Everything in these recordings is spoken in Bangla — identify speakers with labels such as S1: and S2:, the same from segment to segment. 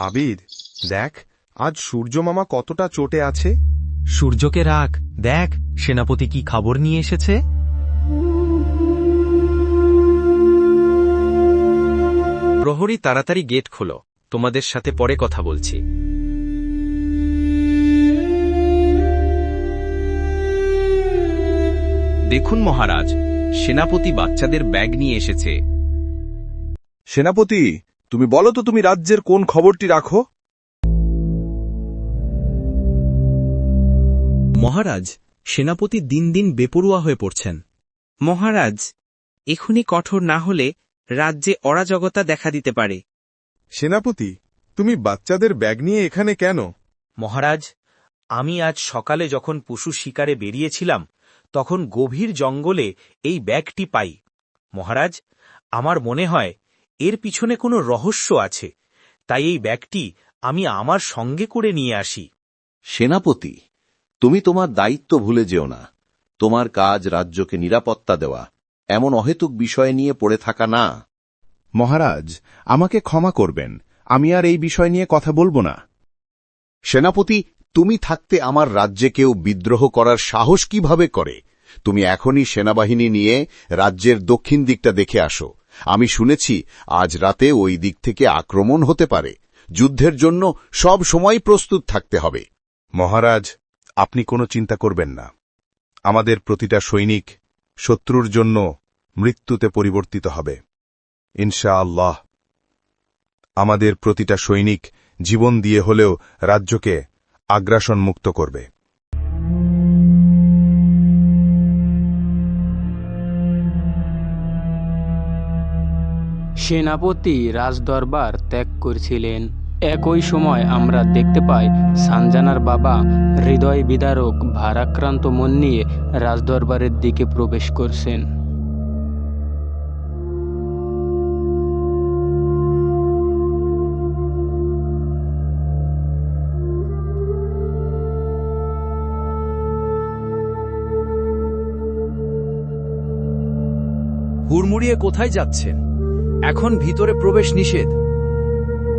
S1: আবির দেখ আজ সূর্যমামা কতটা চোটে আছে।
S2: সূর্যকে রাখ দেখ সেনাপতি কি খবর নিয়ে এসেছে? প্রহরী তাড়াতাড়ি গেট খোলো। তোমাদের সাথে পরে কথা বলছি।
S3: দেখুন মহারাজ সেনাপতি বাচ্চাদের ব্যাগ নিয়ে এসেছে।
S4: সেনাপতি তুমি বলো তো তুমি রাজ্যের কোন খবরটি রাখো?
S2: মহারাজ সেনাপতি দিন দিন বেপরুয়া হয়ে পড়ছেন।
S5: মহারাজ এখনই কঠোর না হলে রাজ্যে অরাজকতা দেখা দিতে পারে।
S1: সেনাপতি তুমি বাচ্চাদের ব্যাগ নিয়ে এখানে কেন?
S6: মহারাজ আমি আজ সকালে যখন পশু শিকারে বেরিয়েছিলাম তখন গভীর জঙ্গলে এই ব্যাগটি পাই। মহারাজ আমার মনে হয় এর পিছনে কোনো রহস্য আছে। তাই এই ব্যাগটি আমি আমার সঙ্গে করে নিয়ে আসি।
S7: সেনাপতি তুমি তোমার দায়িত্ব ভুলে যেও না। তোমার কাজ রাজ্যকে নিরাপত্তা দেওয়া এমন অহেতুক বিষয় নিয়ে পড়ে থাকা না।
S4: মহারাজ আমাকে ক্ষমা করবেন আমি আর এই বিষয় নিয়ে কথা বলব না।
S7: সেনাপতি তুমি থাকতে আমার রাজ্যে কেউ বিদ্রোহ করার সাহস কীভাবে করে? তুমি এখনই সেনাবাহিনী নিয়ে রাজ্যের দক্ষিণ দিকটা দেখে আসো। আমি শুনেছি আজ রাতে ওই দিক থেকে আক্রমণ হতে পারে। যুদ্ধের জন্য সব সময় প্রস্তুত থাকতে হবে।
S4: মহারাজ, আপনি কোনো চিন্তা করবেন না। আমাদের প্রতিটা সৈনিক শত্রুর জন্য মৃত্যুতে পরিবর্তিত হবে। ইনশা আল্লাহ আমাদের প্রতিটা সৈনিক জীবন দিয়ে হলেও রাজ্যকে আগ্রাসন মুক্ত করবে।
S8: সেনাপতি রাজদরবার ত্যাগ করছিলেন। একই সময় আমরা দেখতে পাই সানজানার বাবা, হৃদয় বিদারক, ভারাক্রান্ত মন নিয়ে রাজদরবারের দিকে প্রবেশ করছেন।
S3: হুড়মুড়িয়ে কোথায় যাচ্ছেন? এখন ভিতরে প্রবেশ নিষেধ।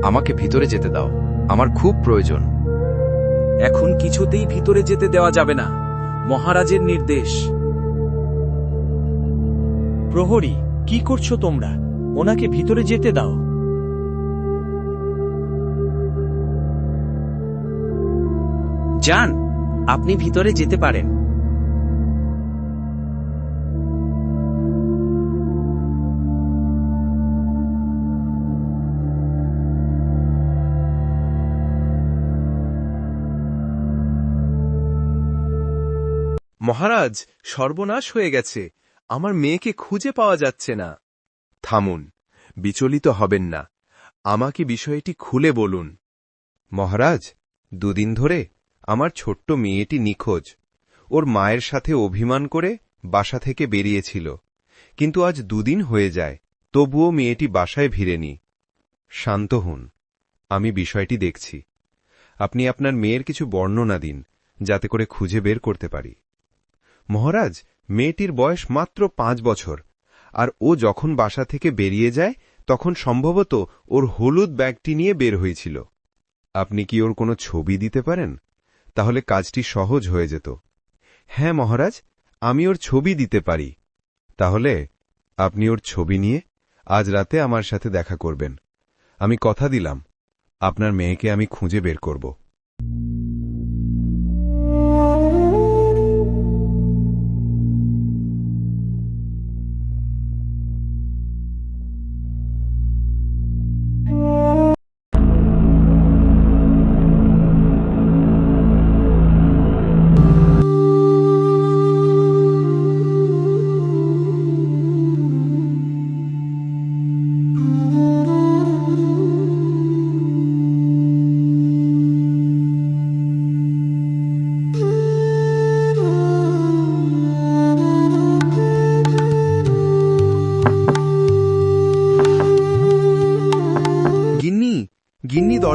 S3: আমাকে ভিতরে যেতে দাও। আমার খুব প্রয়োজন। এখন কিছুতেই ভিতরে যেতে দেওয়া যাবে না। মহারাজের নির্দেশ।
S6: প্রহরী, কি করছ তোমরা? ওনাকে ভিতরে যেতে দাও।
S5: যান, আপনি ভিতরে যেতে পারেন।
S1: মহারাজ, সর্বনাশ হয়ে গেছে। আমার মেয়েকে খুঁজে পাওয়া যাচ্ছে না। থামুন, বিচলিত হবেন না। আমাকে বিষয়টি খুলে বলুন। মহারাজ, দুদিন ধরে আমার ছোট্ট মেয়েটি নিখোঁজ। ওর মায়ের সাথে অভিমান করে বাসা থেকে বেরিয়েছিল। কিন্তু আজ দুদিন হয়ে যায়, তবুও মেয়েটি বাসায় ভিড়েনি। শান্ত হন, আমি বিষয়টি দেখছি। আপনি আপনার মেয়ের কিছু বর্ণনা দিন, যাতে করে খুঁজে বের করতে পারি। মহারাজ, মেয়েটির বয়স মাত্র পাঁচ বছর, আর ও যখন বাসা থেকে বেরিয়ে যায়, তখন সম্ভবত ওর হলুদ ব্যাগটি নিয়ে বের হয়েছিল। আপনি কি ওর কোনো ছবি দিতে পারেন? তাহলে কাজটি সহজ হয়ে যেত। হ্যাঁ মহারাজ, আমি ওর ছবি দিতে পারি। তাহলে আপনি ওর ছবি নিয়ে আজ রাতে আমার সাথে দেখা করবেন। আমি কথা দিলাম। আপনার মেয়েকে আমি খুঁজে বের করব।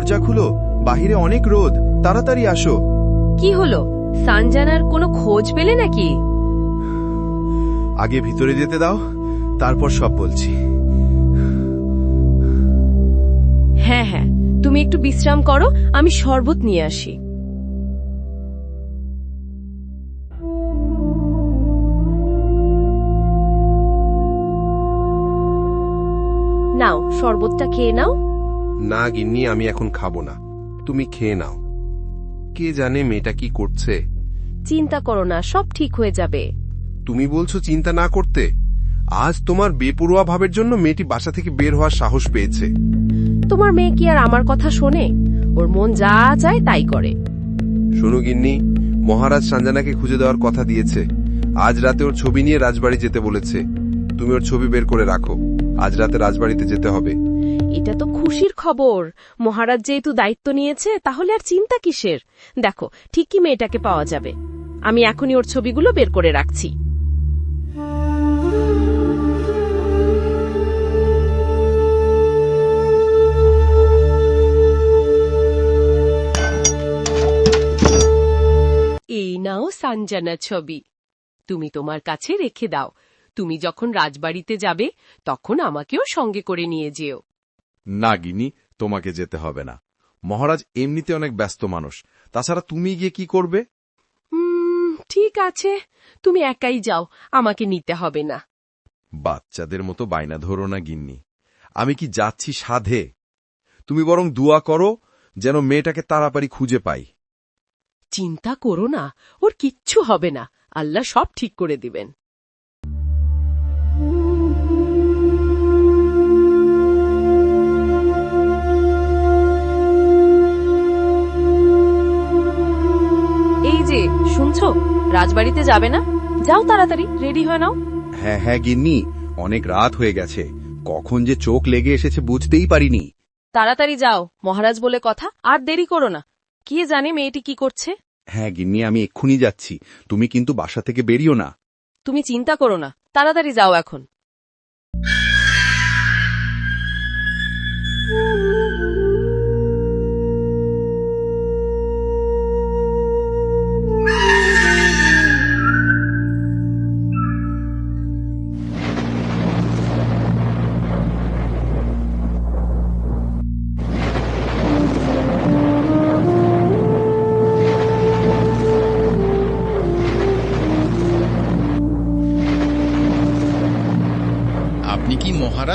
S1: দরজা খুলো বাহিরে অনেক রোদ তাড়াতাড়ি আসো।
S9: কি হলো? সানজানার কোনো খোঁজ পেলে নাকি?
S4: আগে ভিতরে যেতে দাও তারপর সব বলছি।
S9: হ্যাঁ হ্যাঁ তুমি তুমি একটু বিশ্রাম করো আমি শরবত নিয়ে আসি। নাও শরবতটা খেয়ে নাও।
S10: না গিন্নি আমি এখন খাব না। তুমি খেয়ে নাও। কে জানে মেয়েটা কি করছে?
S9: চিন্তা করো না সব ঠিক হয়ে যাবে।
S10: তুমি বলছো চিন্তা না করতে? আজ তোমার বেপরোয়া ভাবের জন্য মেয়েটি বাসা থেকে বের হওয়ার সাহস পেয়েছে।
S9: তোমার মেয়ে কি আর আমার কথা শোনে? ওর মন যা চায় তাই করে।
S10: শোনো গিন্নি মহারাজ সাঞ্জানাকে খুঁজে দেওয়ার কথা দিয়েছে। আজ রাতে ওর ছবি নিয়ে রাজবাড়ি যেতে বলেছে। তুমি ওর ছবি বের করে রাখো। আজ রাতে রাজবাড়িতে যেতে হবে।
S9: এটা তো খুশির খবর। মহারাজ যেহেতু দায়িত্ব নিয়েছে, তাহলে আর চিন্তা কিসের? দেখো, ঠিকই মেয়েটাকে পাওয়া যাবে। আমি এখনই ওর ছবিগুলো বের করে রাখছি। এই নাও সানজানা ছবি। তুমি তোমার কাছে রেখে দাও। তুমি যখন রাজবাড়িতে যাবে, তখন আমাকেও সঙ্গে করে নিয়ে যেও।
S1: না গিনি তোমাকে যেতে হবে না। মহারাজ এমনিতে অনেক ব্যস্ত মানুষ। তাছাড়া তুমি গিয়ে কি করবে?
S9: ঠিক আছে। তুমি একাই যাও আমাকে নিতে হবে না।
S1: বাচ্চাদের মতো বাইনা ধরো না গিন্নি। আমি কি যাচ্ছি সাধে? তুমি বরং দুয়া করো যেন মেয়েটাকে তাড়াতাড়ি খুঁজে পাই।
S9: চিন্তা করো না ওর কিচ্ছু হবে না। আল্লাহ সব ঠিক করে দিবেন। যে শুনছো? রাজবাড়িতে যাবে না? যাও তাড়াতাড়ি রেডি হয়ে নাও।
S11: হ্যাঁ হ্যাঁ গিন্নি অনেক রাত হয়ে গেছে। কখন যে চোখ লেগে এসেছে বুঝতেই পারিনি।
S9: তাড়াতাড়ি যাও মহারাজ বলে কথা আর দেরি করো না। কে জানে মেয়েটি কি করছে?
S11: হ্যাঁ গিন্নি আমি এক্ষুনি যাচ্ছি। তুমি কিন্তু বাসা থেকে বেরিও না।
S9: তুমি চিন্তা করো না তাড়াতাড়ি যাও এখন।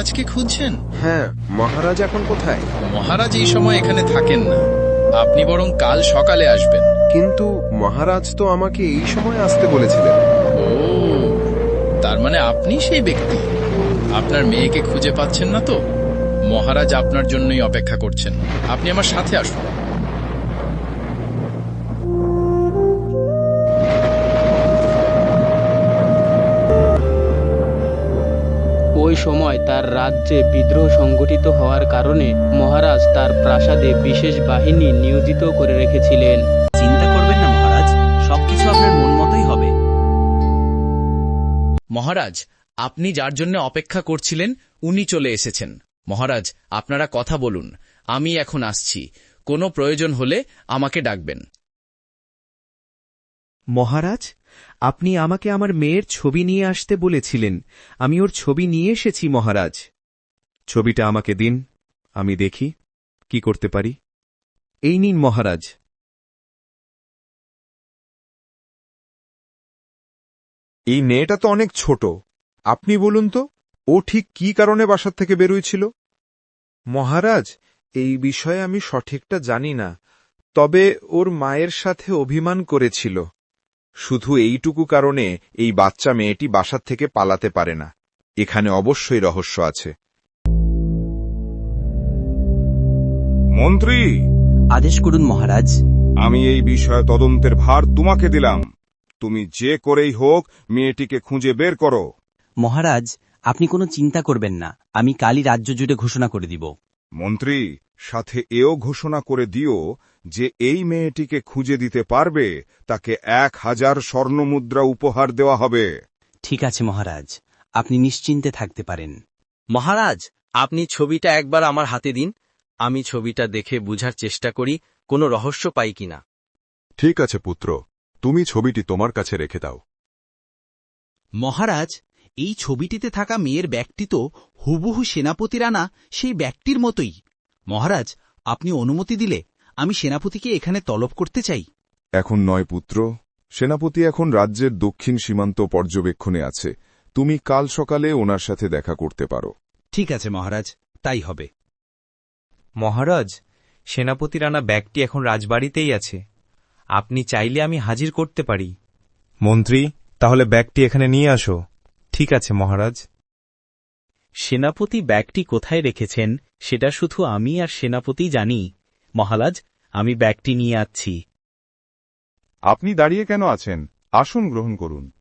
S12: মহারাজকে খুঁজছেন?
S10: হ্যাঁ মহারাজ এখন কোথায়?
S12: মহারাজ এই সময় এখানে থাকেন না। আপনি বরং কাল সকালে আসবেন।
S10: কিন্তু মহারাজ তো আমাকে এই সময় আসতে বলেছিলেন।
S12: ও তার মানে আপনি সেই ব্যক্তি। আপনার মেয়েকে খুঁজে পাচ্ছেন না তো? মহারাজ আপনার জন্যই অপেক্ষা করছেন। আপনি আমার সাথে আসুন।
S8: সময় তার রাজ্যে বিদ্রোহ সংগঠিত হওয়ার কারণে মহারাজ তার প্রাসাদে বিশেষ বাহিনী নিয়োজিত করে রেখেছিলেন।
S13: চিন্তা করবেন না, মহারাজ। সবকিছু আপনার মন মতোই হবে।
S2: মহারাজ, আপনি যার জন্য অপেক্ষা করছিলেন, উনি চলে এসেছেন। মহারাজ, আপনারা কথা বলুন। আমি এখন আসছি। কোনো প্রয়োজন হলে আমাকে ডাকবেন।
S14: মহারাজ আপনি আমাকে আমার মেয়ের ছবি নিয়ে আসতে বলেছিলেন। আমি ওর ছবি নিয়ে এসেছি মহারাজ। ছবিটা আমাকে দিন আমি দেখি কি করতে পারি। এই নিন মহারাজ।
S11: এই মেয়েটা তো অনেক ছোট। আপনি বলুন তো ও ঠিক কি কারণে বাসার থেকে বেরোয়ছিল? মহারাজ এই বিষয়ে আমি সঠিকটা জানি না তবে ওর মায়ের সাথে অভিমান করেছিল। শুধু এইটুকু কারণে এই বাচ্চা মেয়েটি বাসার থেকে পালাতে পারে না। এখানে অবশ্যই রহস্য আছে।
S15: মন্ত্রী!
S13: আদেশ করুন মহারাজ।
S15: আমি এই বিষয়ে তদন্তের ভার তোমাকে দিলাম। তুমি যে করেই হোক মেয়েটিকে খুঁজে বের করো।
S13: মহারাজ আপনি কোনো চিন্তা করবেন না। আমি কালই রাজ্য জুড়ে ঘোষণা করে দিব।
S15: মন্ত্রী সাথে এও ঘোষণা করে দিও যে এই মেয়েটিকে খুঁজে দিতে পারবে তাকে এক হাজার স্বর্ণমুদ্রা উপহার দেওয়া হবে।
S13: ঠিক আছে মহারাজ। আপনি নিশ্চিন্তে থাকতে পারেন।
S2: মহারাজ আপনি ছবিটা একবার আমার হাতে দিন। আমি ছবিটা দেখে বুঝার চেষ্টা করি কোনো রহস্য পাই কিনা।
S11: ঠিক আছে পুত্র। তুমি ছবিটি তোমার কাছে রেখে দাও।
S12: মহারাজ এই ছবিটিতে থাকা মেয়ের ব্যক্তি তো হুবহু সেনাপতির আনা সেই ব্যক্তির মতোই। মহারাজ
S6: আপনি অনুমতি দিলে আমি সেনাপতিকে এখানে তলব করতে চাই।
S15: এখন নয় পুত্র। সেনাপতি এখন রাজ্যের দক্ষিণ সীমান্ত পর্যবেক্ষণে আছে। তুমি কাল সকালে ওনার সাথে দেখা করতে পারো।
S6: ঠিক আছে মহারাজ তাই হবে।
S11: মহারাজ সেনাপতির আনা ব্যাগটি এখন রাজবাড়িতেই আছে। আপনি চাইলে আমি হাজির করতে পারি। মন্ত্রী তাহলে ব্যাগটি এখানে নিয়ে আসো। ঠিক আছে মহারাজ।
S6: সেনাপতি ব্যাগটি কোথায় রেখেছেন সেটা শুধু আমি আর সেনাপতি জানি। মহারাজ আমি ব্যাগটি নিয়ে আসছি।
S15: আপনি দাঁড়িয়ে কেন আছেন? আসুন গ্রহণ করুন।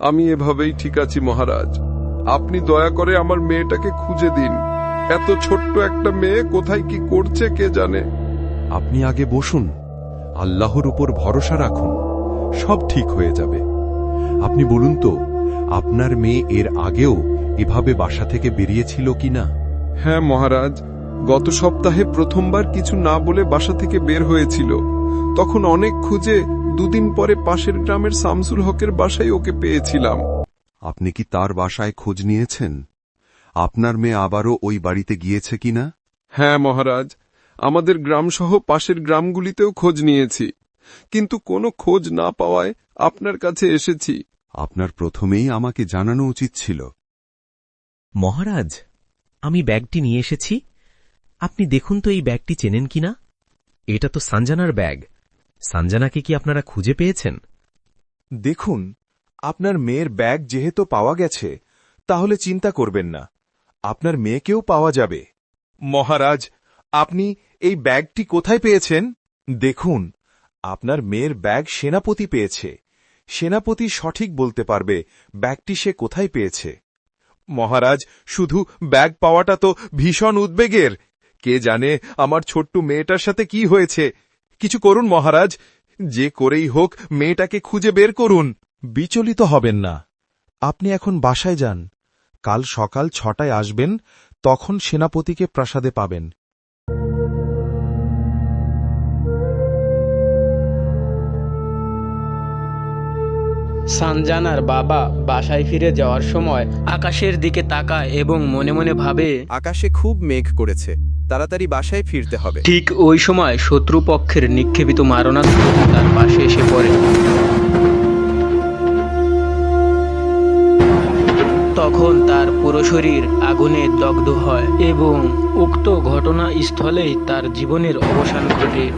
S16: আমি এভাবেই ঠিক আছি মহারাজ। আপনি দয়া করে আমার মেয়েটাকে খুঁজে দিন। এত ছোট্ট একটা মেয়ে কোথায় কি করছে কে জানে?
S1: আপনি আগে বসুন। আল্লাহর উপর ভরসা রাখুন। সব ঠিক হয়ে যাবে। আপনি বলুন তো আপনার মেয়ে এর আগেও এভাবে বাসা থেকে বেরিয়েছিল কিনা?
S16: হ্যাঁ মহারাজ। গত সপ্তাহে প্রথমবার কিছু না বলে বাসা থেকে বের হয়েছিল। তখন অনেক খুঁজে দুদিন পরে পাশের গ্রামের শামসুল হকের বাসায় ওকে পেয়েছিলাম।
S1: আপনি কি তার বাসায় খোঁজ নিয়েছেন? আপনার মেয়ে আবারও ওই বাড়িতে গিয়েছে কিনা?
S16: হ্যাঁ মহারাজ। আমাদের গ্রামসহ পাশের গ্রামগুলিতেও খোঁজ নিয়েছি। কিন্তু কোনো খোঁজ না পাওয়ায় আপনার কাছে এসেছি।
S1: আপনার প্রথমেই আমাকে জানানো উচিত ছিল।
S11: মহারাজ আমি ব্যাগটি নিয়ে এসেছি। আপনি দেখুন তো এই ব্যাগটি চেনেন কিনা এটা তো সানজানার ব্যাগ। সানজানাকে কি আপনারা খুঁজে পেয়েছেন?
S1: দেখুন আপনার মেয়ের ব্যাগ যেহেতু পাওয়া গেছে তাহলে চিন্তা করবেন না। আপনার মেয়েকেও পাওয়া যাবে। মহারাজ আপনি এই ব্যাগটি কোথায় পেয়েছেন? দেখুন আপনার মেয়ের ব্যাগ সেনাপতি পেয়েছে। সেনাপতি সঠিক বলতে পারবে ব্যাগটি সে কোথায় পেয়েছে। মহারাজ, শুধু ব্যাগ পাওয়াটা তো ভীষণ উদ্বেগের। কে জানে আমার ছোট্ট মেয়েটার সাথে কি হয়েছে। কিছু করুন মহারাজ, যে করেই হোক মেয়েটাকে খুঁজে বের করুন। বিচলিত হবেন না। আপনি এখন বাসায় যান। কাল সকাল ছটায় আসবেন, তখন সেনাপতিকে প্রাসাদে পাবেন।
S8: সানজানার বাবা বাসায় ফিরে যাওয়ার সময় আকাশের দিকে তাকায় এবং মনে মনে ভাবে
S3: আকাশে খুব মেঘ করেছে তাড়াতাড়ি বাসায় ফিরতে হবে।
S8: ঠিক ওই সময় শত্রুপক্ষের নিক্ষেপিত মারণাস্ত্র তার পাশে এসে পড়ে। তখন তার পুরো শরীর আগুনে দগ্ধ হয় এবং উক্ত ঘটনা স্থলেই তার জীবনের অবসান ঘটে।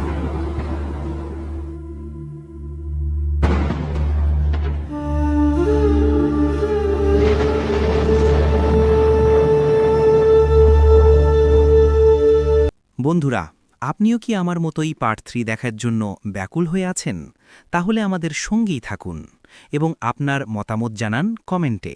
S6: বন্ধুরা, আপনিও কি আমার মতোই পার্ট থ্রি দেখার জন্য ব্যাকুল হয়ে আছেন? তাহলে আমাদের সঙ্গেই থাকুন এবং আপনার মতামত জানান কমেন্টে।